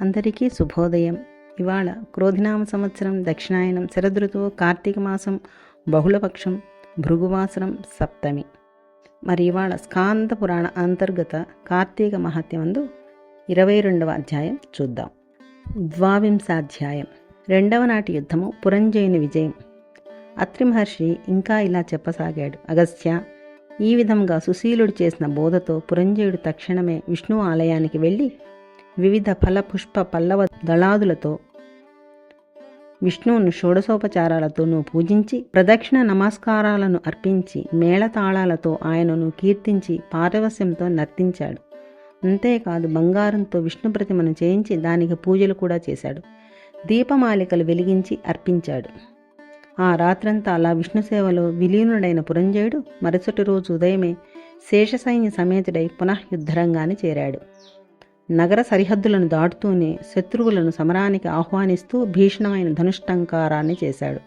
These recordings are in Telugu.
అందరికీ శుభోదయం. ఇవాళ క్రోధినామ సంవత్సరం దక్షిణాయనం శరదృతువు కార్తీక మాసం బహుళపక్షం భృగువాసరం సప్తమి. మరి ఇవాళ స్కాంద పురాణ అంతర్గత కార్తీక మహత్యమందు ఇరవై రెండవ అధ్యాయం చూద్దాం. ద్వావింశాధ్యాయం. రెండవ నాటి యుద్ధము పురంజయుని విజయం. అత్రి మహర్షి ఇంకా ఇలా చెప్పసాగాడు. అగస్త్య ఈ విధంగా సుశీలుడు చేసిన బోధతో పురంజయుడు తక్షణమే విష్ణు ఆలయానికి వెళ్ళి వివిధ ఫల పుష్ప పల్లవ దళాదులతో విష్ణువును షోడశోపచారాలతోనూ పూజించి ప్రదక్షిణ నమస్కారాలను అర్పించి మేళతాళాలతో ఆయనను కీర్తించి పారవస్యంతో నర్తించాడు. అంతేకాదు బంగారంతో విష్ణు ప్రతిమను చేయించి దానికి పూజలు కూడా చేశాడు. దీపమాలికలు వెలిగించి అర్పించాడు. ఆ రాత్రంతా అలా విష్ణు సేవలో విలీనుడైన పురంజయుడు మరుసటి రోజు ఉదయమే శేషసైన్య సమేతుడై పునః యుద్ధరంగాన్ని చేరాడు. నగర సరిహద్దులను దాటుతూనే శత్రువులను సమరానికి ఆహ్వానిస్తూ భీషణమైన ధనుష్టంకారాన్ని చేశాడు.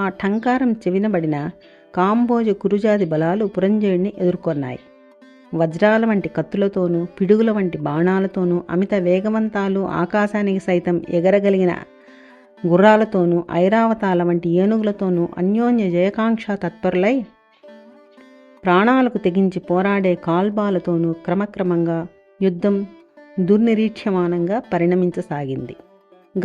ఆ టంకారం చెవినబడిన కాంబోజ కురుజాది బలాలు పురంజయుడిని ఎదుర్కొన్నాయి. వజ్రాల వంటి కత్తులతోనూ పిడుగుల వంటి బాణాలతోనూ అమిత వేగవంతాలు ఆకాశానికి సైతం ఎగరగలిగిన గుర్రాలతోనూ ఐరావతాల వంటి ఏనుగులతోనూ అన్యోన్య జయకాంక్ష తత్పరులై ప్రాణాలకు తెగించి పోరాడే కాల్బాలతోనూ క్రమక్రమంగా యుద్ధం దుర్నిరీక్ష్యమానంగా పరిణమించసాగింది.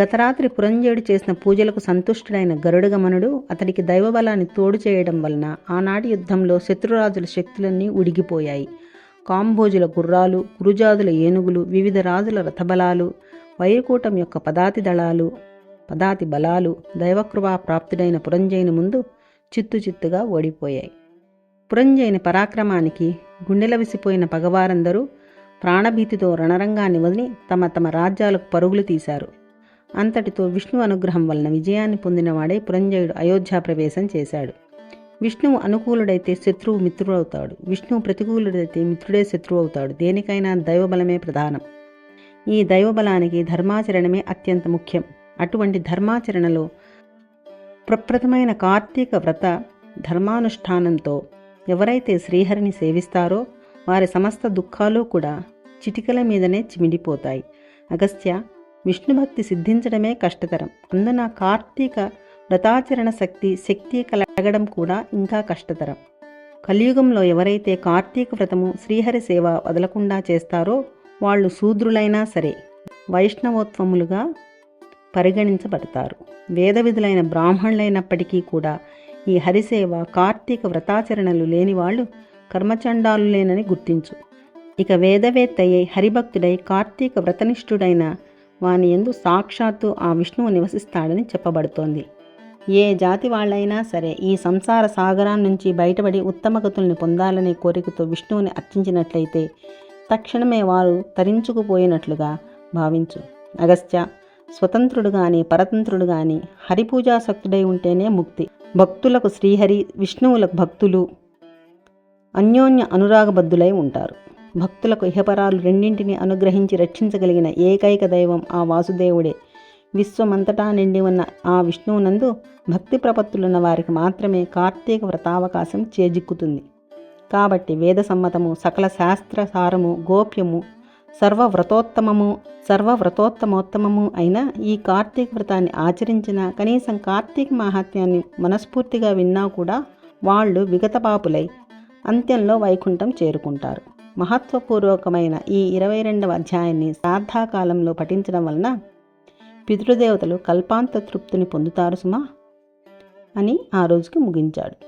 గతరాత్రి పురంజయుడు చేసిన పూజలకు సంతుష్టుడైన గరుడగమనుడు అతడికి దైవబలాన్ని తోడు చేయడం వలన ఆనాటి యుద్ధంలో శత్రురాజుల శక్తులన్నీ ఉడిగిపోయాయి. కాంబోజుల గుర్రాలు కురుజాదుల ఏనుగులు వివిధ రాజుల రథబలాలు వైరుకూటం యొక్క పదాతి దళాలు పదాతి బలాలు దైవకృపా ప్రాప్తుడైన పురంజయుని ముందు చిత్తు చిత్తుగా ఓడిపోయాయి. పురంజయుని పరాక్రమానికి గుండెల విసిపోయిన పగవారందరూ ప్రాణభీతితో రణరంగాన్ని వదిలి తమ తమ రాజ్యాలకు పరుగులు తీశారు. అంతటితో విష్ణు అనుగ్రహం వలన విజయాన్ని పొందినవాడే పురంజయుడు అయోధ్య ప్రవేశం చేశాడు. విష్ణువు అనుకూలుడైతే శత్రువు మిత్రుడవుతాడు. విష్ణువు ప్రతికూలుడైతే మిత్రుడే శత్రువు అవుతాడు దేనికైనా దైవబలమే ప్రధానం. ఈ దైవబలానికి ధర్మాచరణమే అత్యంత ముఖ్యం. అటువంటి ధర్మాచరణలో ప్రప్రథమైన కార్తీక వ్రత ధర్మానుష్ఠానంతో ఎవరైతే శ్రీహరిని సేవిస్తారో వారి సమస్త దుఃఖాలు కూడా చిటికల మీదనే చిమిడిపోతాయి. అగస్త్య విష్ణుభక్తి సిద్ధించడమే కష్టతరం. అందున కార్తీక వ్రతాచరణ శక్తి శక్తి కలగడం కూడా ఇంకా కష్టతరం. కలియుగంలో ఎవరైతే కార్తీక వ్రతము శ్రీహరి సేవ వదలకుండా చేస్తారో వాళ్ళు శూద్రులైనా సరే వైష్ణవోత్వములుగా పరిగణించబడతారు. వేద విధులైన బ్రాహ్మణులైనప్పటికీ కూడా ఈ హరిసేవ కార్తీక వ్రతాచరణలు లేని వాళ్ళు కర్మచండాలు లేనని గుర్తించు. ఇక వేదవేత్తయ్యై హరిభక్తుడై కార్తీక వ్రతనిష్ఠుడైన వాని ఎందు సాక్షాత్తు ఆ విష్ణువు నివసిస్తాడని చెప్పబడుతోంది. ఏ జాతి వాళ్ళైనా సరే ఈ సంసార సాగరం నుంచి బయటపడి ఉత్తమగతుల్ని పొందాలనే కోరికతో విష్ణువుని అర్చించినట్లయితే తక్షణమే వారు తరించుకుపోయినట్లుగా భావించు. అగస్త్య స్వతంత్రుడు గాని పరతంత్రుడు గాని హరిపూజాసక్తుడై ఉంటేనే ముక్తి. భక్తులకు శ్రీహరి విష్ణువులకు భక్తులు అన్యోన్య అనురాగబద్ధులై ఉంటారు. భక్తులకు ఇహపరాలు రెండింటిని అనుగ్రహించి రక్షించగలిగిన ఏకైక దైవం ఆ వాసుదేవుడే. విశ్వమంతటా నిండి ఉన్న ఆ విష్ణువునందు భక్తి ప్రపత్తులున్న వారికి మాత్రమే కార్తీక వ్రతావకాశం చేజిక్కుతుంది. కాబట్టి వేద సమ్మతము సకల శాస్త్ర సారము గోప్యము సర్వవ్రతోత్తమము సర్వవ్రతోత్తమోత్తమము అయిన ఈ కార్తీక వ్రతాన్ని ఆచరించిన కనీసం కార్తీక మాహాత్మ్యాన్ని మనస్ఫూర్తిగా విన్నా కూడా వాళ్ళు విగతపాపులై అంత్యంలో వైకుంఠం చేరుకుంటారు. మహత్వపూర్వకమైన ఈ ఇరవై రెండవ అధ్యాయాన్ని శ్రాద్ధాకాలంలో పఠించడం వలన పితృదేవతలు కల్పాంత తృప్తిని పొందుతారు సుమా అని ఆ రోజుకి ముగించాడు.